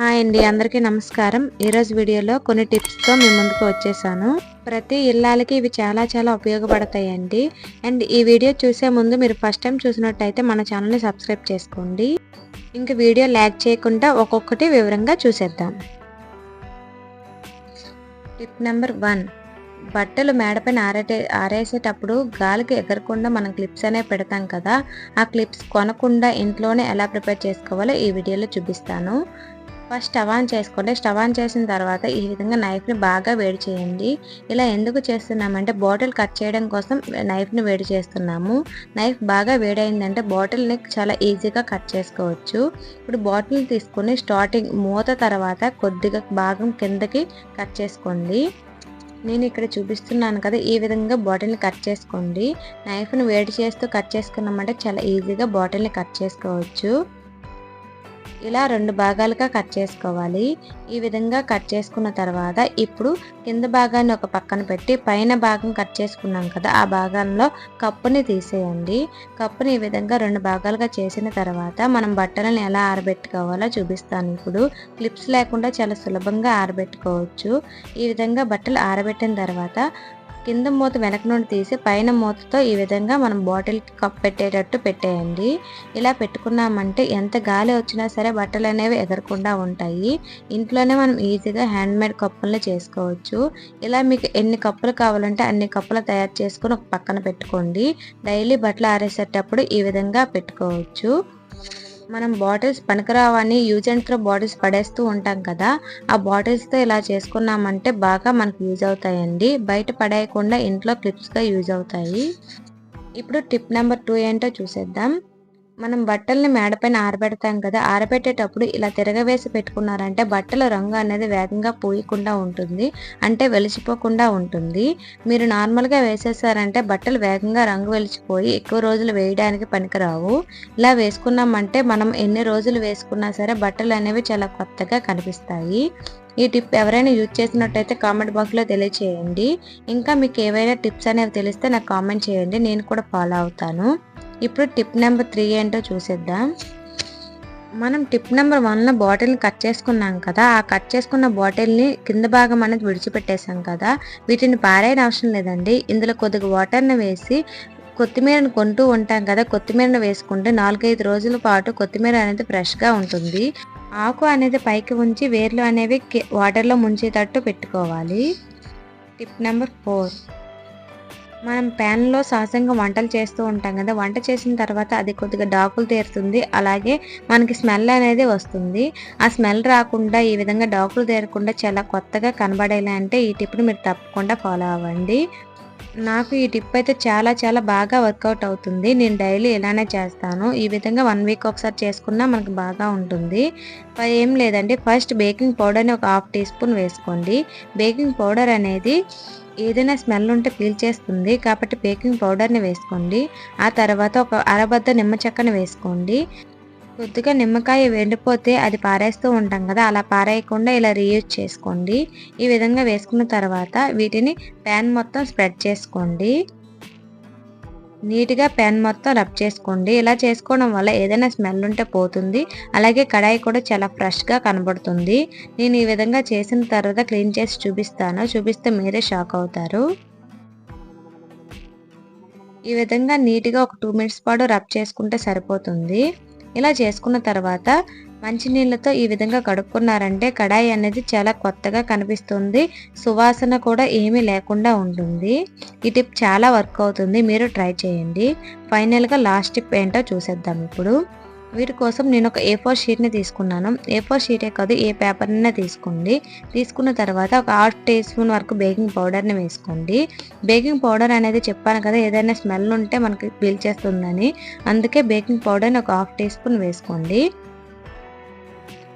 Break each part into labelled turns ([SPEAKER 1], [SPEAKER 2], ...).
[SPEAKER 1] Hi అండి అందరికీ నమస్కారం. ఈరోజు వీడియోలో కొన్ని టిప్స్తో మీ ముందుకు వచ్చేసాను. ప్రతి ఇళ్ళకి ఇవి చాలా చాలా ఉపయోగపడతాయండి. అండ్ ఈ వీడియో చూసే ముందు మీరు ఫస్ట్ టైం చూసినట్టయితే మన ఛానల్ని సబ్స్క్రైబ్ చేసుకోండి. ఇంక వీడియో ల్యాక్ చేయకుండా ఒక్కొక్కటి వివరంగా చూసేద్దాం. Tip number one. బట్టలు మేడపైన ఆరేటే ఆరేసేటప్పుడు గాలికి ఎగరకుండా మనం క్లిప్స్ అనే పెడతాం కదా ఆ క్లిప్స్ కొనకుండా ఇంట్లోనే ఎలా ప్రిపేర్ చేసుకోవాలో ఈ వీడియోలో చూపిస్తాను. ఫస్ట్ స్టవ్ ఆన్ చేసుకోండి. స్టవ్ ఆన్ చేసిన తర్వాత ఈ విధంగా నైఫ్ని బాగా వేడి చేయండి. ఇలా ఎందుకు చేస్తున్నామంటే బాటిల్ కట్ చేయడం కోసం నైఫ్ని వేడి చేస్తున్నాము. నైఫ్ బాగా వేడైందంటే బాటిల్ని చాలా ఈజీగా కట్ చేసుకోవచ్చు. ఇప్పుడు బాటిల్ తీసుకొని స్టార్టింగ్ మూత తర్వాత కొద్దిగా భాగం కిందకి కట్ చేసుకోండి. నేను ఇక్కడ చూపిస్తున్నాను కదా ఈ విధంగా బాటిల్ని కట్ చేసుకోండి. నైఫ్ని వేడి చేస్తూ కట్ చేసుకున్నామంటే చాలా ఈజీగా బాటిల్ని కట్ చేసుకోవచ్చు. ఇలా రెండు భాగాలుగా కట్ చేసుకోవాలి. ఈ విధంగా కట్ చేసుకున్న తర్వాత ఇప్పుడు కింద భాగాన్ని ఒక పక్కన పెట్టి పైన భాగం కట్ చేసుకున్నాం కదా ఆ భాగంలో కప్పుని తీసేయండి. కప్పుని ఈ విధంగా రెండు భాగాలుగా చేసిన తర్వాత మనం బట్టలను ఎలా ఆరబెట్టుకోవాలో చూపిస్తాను. ఇప్పుడు క్లిప్స్ లేకుండా చాలా సులభంగా ఆరబెట్టుకోవచ్చు. ఈ విధంగా బట్టలు ఆరబెట్టిన తర్వాత కింద మూత వెనక నుండి తీసి పైన మూతతో ఈ విధంగా మనం బాటిల్కి కప్ పెట్టేటట్టు పెట్టేయండి. ఇలా పెట్టుకున్నామంటే ఎంత గాలి వచ్చినా సరే బట్టలు అనేవి ఎగరకుండా ఉంటాయి. ఇంట్లోనే మనం ఈజీగా హ్యాండ్ మేడ్ కప్పులను చేసుకోవచ్చు. ఇలా మీకు ఎన్ని కప్పులు కావాలంటే అన్ని కప్పులు తయారు చేసుకుని ఒక పక్కన పెట్టుకోండి. డైలీ బట్టలు ఆరేసేటప్పుడు ఈ విధంగా పెట్టుకోవచ్చు. మనం బాటిల్స్ పనికిరావని యూజ్ అండ్ త్రో బాటిల్స్ పడేస్తూ ఉంటాం కదా ఆ బాటిల్స్తో ఇలా చేసుకున్నామంటే బాగా మనకు యూజ్ అవుతాయండి. బయట పడేయకుండా ఇంట్లో క్లిప్స్గా యూజ్ అవుతాయి. ఇప్పుడు టిప్ నెంబర్ టూ ఏంటో చూసేద్దాం. మనం బట్టల్ని మేడపైన ఆరబెడతాం కదా ఆరబెట్టేటప్పుడు ఇలా తిరగవేసి పెట్టుకున్నారంటే బట్టల రంగు అనేది వేగంగా పూయకుండా ఉంటుంది అంటే వెలిచిపోకుండా ఉంటుంది. మీరు నార్మల్గా వేసేసారంటే బట్టలు వేగంగా రంగు వెలిచిపోయి ఎక్కువ రోజులు వేయడానికి పనికిరావు. ఇలా వేసుకున్నామంటే మనం ఎన్ని రోజులు వేసుకున్నా సరే బట్టలు అనేవి చాలా కొత్తగా కనిపిస్తాయి. ఈ టిప్ ఎవరైనా యూజ్ చేసినట్టయితే కామెంట్ బాక్స్లో తెలియచేయండి. ఇంకా మీకు ఏవైనా టిప్స్ అనేవి తెలిస్తే నాకు కామెంట్ చేయండి నేను కూడా ఫాలో అవుతాను. ఇప్పుడు టిప్ నెంబర్ త్రీ ఏంటో చూసేద్దాం. మనం టిప్ నెంబర్ వన్లో బాటిల్ని కట్ చేసుకున్నాం కదా ఆ కట్ చేసుకున్న బాటిల్ని కింద భాగం అనేది విడిచిపెట్టేసాం కదా వీటిని పారేయడం అవసరం లేదండి. ఇందులో కొద్దిగా వాటర్ని వేసి కొత్తిమీరను కొంటూ ఉంటాం కదా కొత్తిమీరను వేసుకుంటే నాలుగైదు రోజుల పాటు కొత్తిమీర అనేది ఫ్రెష్గా ఉంటుంది. ఆకు అనేది పైకి ఉంచి వేర్లు అనేవి వాటర్లో ముంచేటట్టు పెట్టుకోవాలి. Tip number four. మనం ప్యాన్లో సహజంగా వంటలు చేస్తూ ఉంటాం కదా వంట చేసిన తర్వాత అది కొద్దిగా డాకులు తీరుతుంది. అలాగే మనకి స్మెల్ అనేది వస్తుంది. ఆ స్మెల్ రాకుండా ఈ విధంగా డాకులు తీరకుండా చాలా కొత్తగా కనబడేలా అంటే ఈ టిప్ని మీరు తప్పకుండా ఫాలో అవ్వండి. నాకు ఈ టిప్ అయితే చాలా చాలా బాగా వర్కౌట్ అవుతుంది. నేను డైలీ ఇలానే చేస్తాను. ఈ విధంగా వన్ వీక్ ఒకసారి చేసుకున్నా మనకు బాగా ఉంటుంది. ఏం లేదండి. ఫస్ట్ బేకింగ్ పౌడర్ని ఒక హాఫ్ టీ స్పూన్ వేసుకోండి. బేకింగ్ పౌడర్ అనేది ఏదైనా స్మెల్ ఉంటే పీల్చేస్తుంది కాబట్టి బేకింగ్ పౌడర్ని వేసుకోండి. ఆ తర్వాత ఒక అరబద్ద నిమ్మ చెక్కను వేసుకోండి. కొద్దిగా నిమ్మకాయ వెండిపోతే అది పారేస్తూ ఉంటాం కదా అలా పారేయకుండా ఇలా రీయూజ్ చేసుకోండి. ఈ విధంగా వేసుకున్న తర్వాత వీటిని ప్యాన్ మొత్తం స్ప్రెడ్ చేసుకోండి. నీట్గా పెన్ మొత్తం రబ్ చేసుకోండి. ఇలా చేసుకోవడం వల్ల ఏదైనా స్మెల్ ఉంటే పోతుంది. అలాగే కడాయి కూడా చాలా ఫ్రెష్గా కనబడుతుంది. నేను ఈ విధంగా చేసిన తర్వాత క్లీన్ చేసి చూపిస్తాను. చూపిస్తే మీరే షాక్ అవుతారు. ఈ విధంగా నీట్గా ఒక టూ మినిట్స్ పాటు రబ్ చేసుకుంటే సరిపోతుంది. ఇలా చేసుకున్న తర్వాత మంచినీళ్ళతో ఈ విధంగా కడుక్కున్నారంటే కడాయి అనేది చాలా కొత్తగా కనిపిస్తుంది. సువాసన కూడా ఏమీ లేకుండా ఉంటుంది. ఈ టిప్ చాలా వర్క్ అవుతుంది. మీరు ట్రై చేయండి. ఫైనల్గా లాస్ట్ టిప్ ఏంటో చూసేద్దాం ఇప్పుడు. వీటి కోసం నేను ఒక ఏ ఫోర్ షీట్ని తీసుకున్నాను. ఏ ఫోర్ షీటే కాదు ఏ పేపర్నైనా తీసుకోండి. తీసుకున్న తర్వాత ఒక హాఫ్ టీ స్పూన్ వరకు బేకింగ్ పౌడర్ని వేసుకోండి. బేకింగ్ పౌడర్ అనేది చెప్పాను కదా ఏదైనా స్మెల్ ఉంటే మనకి పీల్చేస్తుందని అందుకే బేకింగ్ పౌడర్ని ఒక హాఫ్ టీ స్పూన్ వేసుకోండి.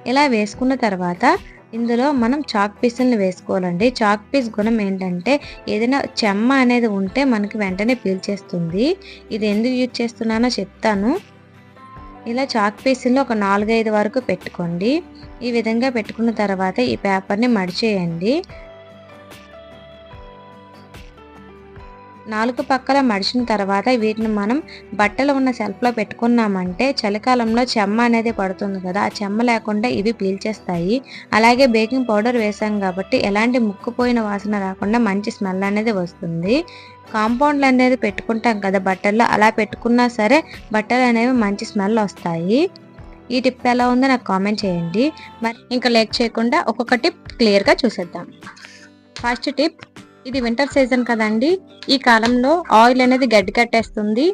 [SPEAKER 1] ఇలా వేసుకున్న తర్వాత ఇందులో మనం చాక్ పీసులను వేసుకోవాలండి. చాక్ పీస్ గుణం ఏంటంటే ఏదైనా చెమ్మ అనేది ఉంటే మనకి వెంటనే పీల్చేస్తుంది ఇది ఎందుకు యూజ్ చేస్తున్నానో చెప్తాను. ఇలా చాక్ పీసుల్లో ఒక నాలుగైదు వరకు పెట్టుకోండి. ఈ విధంగా పెట్టుకున్న తర్వాత ఈ పేపర్ని మడిచేయండి. నాలుగు పక్కల మడిచిన తర్వాత వీటిని మనం బట్టలు ఉన్న సెల్ఫ్లో పెట్టుకున్నామంటే చలికాలంలో చెమ్మ అనేది పడుతుంది కదా ఆ చెమ్మ లేకుండా ఇవి పీల్చేస్తాయి. అలాగే బేకింగ్ పౌడర్ వేసాం కాబట్టి ఎలాంటి ముక్కుపోయిన వాసన రాకుండా మంచి స్మెల్ అనేది వస్తుంది. కాంపౌండ్లు అనేది పెట్టుకుంటాం కదా బట్టల్లో అలా పెట్టుకున్నా సరే బట్టలు అనేవి మంచి స్మెల్ వస్తాయి. ఈ టిప్ ఎలా ఉందో నాకు కామెంట్ చేయండి. మరి ఇంకా లేక్ చేయకుండా ఒక్కొక్క టిప్ క్లియర్గా చూసేద్దాం. ఫస్ట్ టిప్ ఇది వింటర్ సీజన్ కదండి. ఈ కాలంలో ఆయిల్ అనేది గడ్డి కట్టేస్తుంది.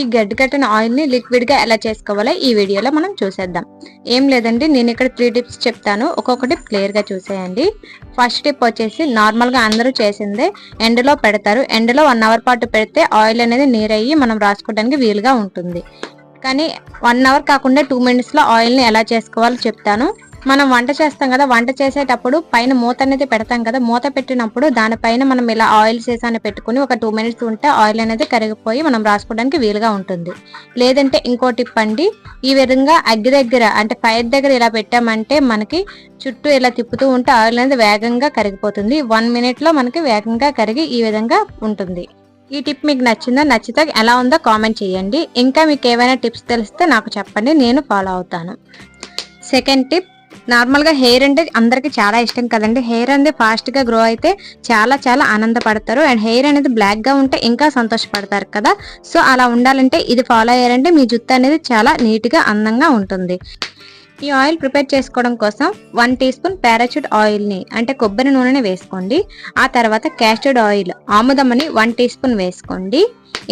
[SPEAKER 1] ఈ గడ్డి కట్టిన ఆయిల్ని లిక్విడ్గా ఎలా చేసుకోవాలో ఈ వీడియోలో మనం చూసేద్దాం. ఏం లేదండి నేను ఇక్కడ త్రీ టిప్స్ చెప్తాను. ఒక్కొక్కటి క్లియర్గా చూసేయండి. ఫస్ట్ టిప్ వచ్చేసి నార్మల్గా అందరూ చేసిందే ఎండలో పెడతారు. ఎండలో వన్ అవర్ పాటు పెడితే ఆయిల్ అనేది నీరయ్యి మనం రాసుకోవడానికి వీలుగా ఉంటుంది. కానీ వన్ అవర్ కాకుండా టూ మినిట్స్లో ఆయిల్ని ఎలా చేసుకోవాలో చెప్తాను. మనం వంట చేస్తాం కదా వంట చేసేటప్పుడు పైన మూత అనేది పెడతాం కదా మూత పెట్టినప్పుడు దానిపైన మనం ఇలా ఆయిల్ సీసాన్ని పెట్టుకుని ఒక టూ మినిట్స్ ఉంటే ఆయిల్ అనేది కరిగిపోయి మనం రాసుకోవడానికి వీలుగా ఉంటుంది. లేదంటే ఇంకో టిప్ అండి ఈ విధంగా అగ్గి దగ్గర అంటే ఫైర్ దగ్గర ఇలా పెట్టామంటే మనకి చుట్టూ ఇలా తిప్పుతూ ఉంటే ఆయిల్ అనేది వేగంగా కరిగిపోతుంది. వన్ మినిట్లో మనకి వేగంగా కరిగి ఈ విధంగా ఉంటుంది. ఈ టిప్ మీకు నచ్చిందా నచ్చితే ఎలా ఉందో కామెంట్ చేయండి. ఇంకా మీకు ఏవైనా టిప్స్ తెలిస్తే నాకు చెప్పండి నేను ఫాలో అవుతాను. సెకండ్ టిప్ నార్మల్గా హెయిర్ అంటే అందరికి చాలా ఇష్టం కదండి. హెయిర్ అనేది ఫాస్ట్గా గ్రో అయితే చాలా చాలా ఆనందపడతారు. అండ్ హెయిర్ అనేది బ్లాక్గా ఉంటే ఇంకా సంతోషపడతారు కదా. సో అలా ఉండాలంటే ఇది ఫాలో అయ్యారంటే మీ జుట్టు అనేది చాలా నీట్గా అందంగా ఉంటుంది. ఈ ఆయిల్ ప్రిపేర్ చేసుకోవడం కోసం వన్ టీ స్పూన్ పారాచూట్ ఆయిల్ని అంటే కొబ్బరి నూనెని వేసుకోండి. ఆ తర్వాత క్యాస్టర్డ్ ఆయిల్ ఆముదమ్మని వన్ టీ స్పూన్ వేసుకోండి.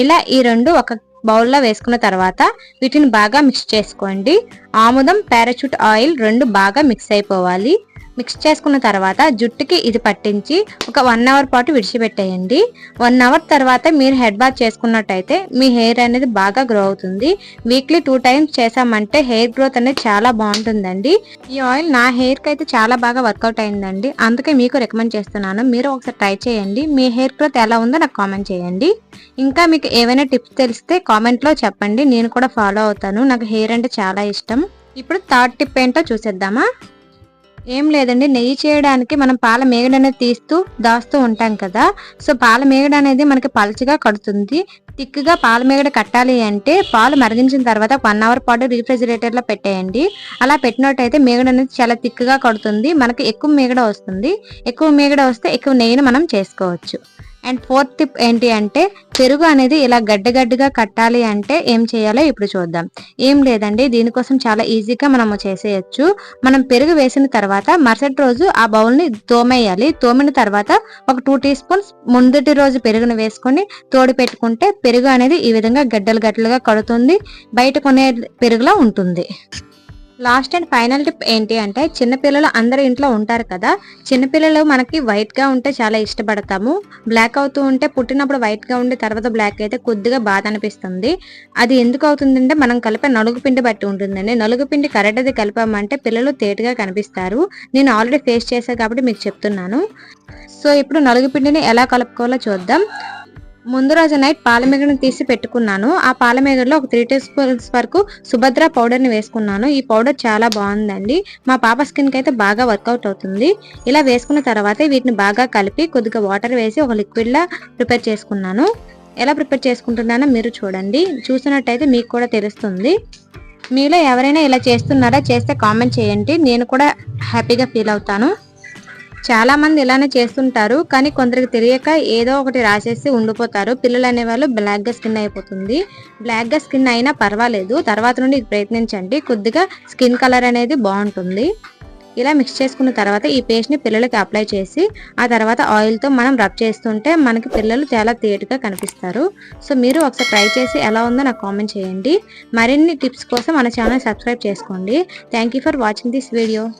[SPEAKER 1] ఇలా ఈ రెండు ఒక బౌల్లో వేసుకున్న తర్వాత వీటిని బాగా మిక్స్ చేసుకోండి. ఆముదం పారాచూట్ ఆయిల్ రెండు బాగా మిక్స్ అయిపోవాలి. మిక్స్ చేసుకున్న తర్వాత జుట్టుకి ఇది పట్టించి ఒక వన్ అవర్ పాటు విడిచిపెట్టేయండి. వన్ అవర్ తర్వాత మీరు హెడ్ బాత్ చేసుకున్నట్టయితే మీ హెయిర్ అనేది బాగా గ్రో అవుతుంది. వీక్లీ టూ టైమ్స్ చేసామంటే హెయిర్ గ్రోత్ అనేది చాలా బాగుంటుందండి. ఈ ఆయిల్ నా హెయిర్కి అయితే చాలా బాగా వర్కౌట్ అయిందండి. అందుకే మీకు రికమెండ్ చేస్తున్నాను. మీరు ఒకసారి ట్రై చేయండి. మీ హెయిర్ గ్రోత్ ఎలా ఉందో నాకు కామెంట్ చేయండి. ఇంకా మీకు ఏవైనా టిప్స్ తెలిస్తే కామెంట్లో చెప్పండి. నేను కూడా ఫాలో అవుతాను. నాకు హెయిర్ అంటే చాలా ఇష్టం. ఇప్పుడు థర్డ్ టిప్ ఏంటో చూసేద్దామా? ఏం లేదండి నెయ్యి చేయడానికి మనం పాల మేగడ అనేది తీస్తూ దాస్తూ ఉంటాం కదా. సో పాల మేగడ అనేది మనకి పలచగా కడుతుంది. థిక్గా పాల మేగడ కట్టాలి అంటే పాలు మరిగించిన తర్వాత వన్ అవర్ పాటు రిఫ్రిజిరేటర్లో పెట్టేయండి. అలా పెట్టినట్టయితే మేగడ అనేది చాలా థిక్గా కడుతుంది. మనకి ఎక్కువ మేగడ వస్తుంది. ఎక్కువ మేగడ వస్తే ఎక్కువ నెయ్యిని మనం చేసుకోవచ్చు. అండ్ ఫోర్త్ టిప్ ఏంటి అంటే పెరుగు అనేది ఇలా గడ్డగడ్డగా కట్టాలి అంటే ఏం చేయాలో ఇప్పుడు చూద్దాం. ఏం లేదండి దీనికోసం చాలా ఈజీగా మనము చేసేయచ్చు. మనం పెరుగు వేసిన తర్వాత మరుసటి రోజు ఆ బౌల్ని తోమేయాలి. తోమిన తర్వాత ఒక టూ టీ స్పూన్స్ ముందటి రోజు పెరుగును వేసుకొని తోడు పెట్టుకుంటే పెరుగు అనేది ఈ విధంగా గడ్డలు గడ్డలుగా కడుతుంది. బయట కొనే పెరుగులా ఉంటుంది. లాస్ట్ అండ్ ఫైనల్ టిప్ ఏంటి అంటే చిన్నపిల్లలు అందరి ఇంట్లో ఉంటారు కదా చిన్నపిల్లలు మనకి వైట్గా ఉంటే చాలా ఇష్టపడతాము. బ్లాక్ అవుతూ ఉంటే పుట్టినప్పుడు వైట్గా ఉండి తర్వాత బ్లాక్ అయితే కొద్దిగా బాధ అనిపిస్తుంది. అది ఎందుకు అవుతుందంటే మనం కలిపే నలుగు పిండి బట్టి ఉంటుందండి. నలుగు పిండి కరెక్ట్ అది కలిపామంటే పిల్లలు తేటగా కనిపిస్తారు. నేను ఆల్రెడీ ఫేస్ చేశాను కాబట్టి మీకు చెప్తున్నాను. సో ఇప్పుడు నలుగు పిండిని ఎలా కలుపుకోవాలో చూద్దాం. ముందు రోజు నైట్ పాలమేగడను తీసి పెట్టుకున్నాను. ఆ పాలమేగడలో ఒక త్రీ టీ స్పూన్స్ వరకు సుభద్ర పౌడర్ని వేసుకున్నాను. ఈ పౌడర్ చాలా బాగుందండి. మా పాప స్కిన్కి అయితే బాగా వర్కౌట్ అవుతుంది. ఇలా వేసుకున్న తర్వాత వీటిని బాగా కలిపి కొద్దిగా వాటర్ వేసి ఒక లిక్విడ్లా ప్రిపేర్ చేసుకున్నాను. ఎలా ప్రిపేర్ చేసుకుంటున్నానో మీరు చూడండి. చూసినట్టయితే మీకు కూడా తెలుస్తుంది. మీలో ఎవరైనా ఇలా చేస్తున్నారా? చేస్తే కామెంట్ చేయండి. నేను కూడా హ్యాపీగా ఫీల్ అవుతాను. చాలా మంది ఇలానే చేస్తుంటారు కానీ కొందరికి తెలియక ఏదో ఒకటి రాసేసి ఉండిపోతారు. పిల్లలు అనేవాళ్ళు బ్లాక్గా స్కిన్ అయిపోతుంది. బ్లాక్గా స్కిన్ అయినా పర్వాలేదు. తర్వాత నుండి ప్రయత్నించండి. కొద్దిగా స్కిన్ కలర్ అనేది బాగుంటుంది. ఇలా మిక్స్ చేసుకున్న తర్వాత ఈ పేస్ట్ని పిల్లలకి అప్లై చేసి ఆ తర్వాత ఆయిల్తో మనం రబ్ చేస్తుంటే మనకి పిల్లలు చాలా తేటగా కనిపిస్తారు. సో మీరు ఒకసారి ట్రై చేసి ఎలా ఉందో నాకు కామెంట్ చేయండి. మరిన్ని టిప్స్ కోసం మన ఛానల్ సబ్స్క్రైబ్ చేసుకోండి. Thank for watching this video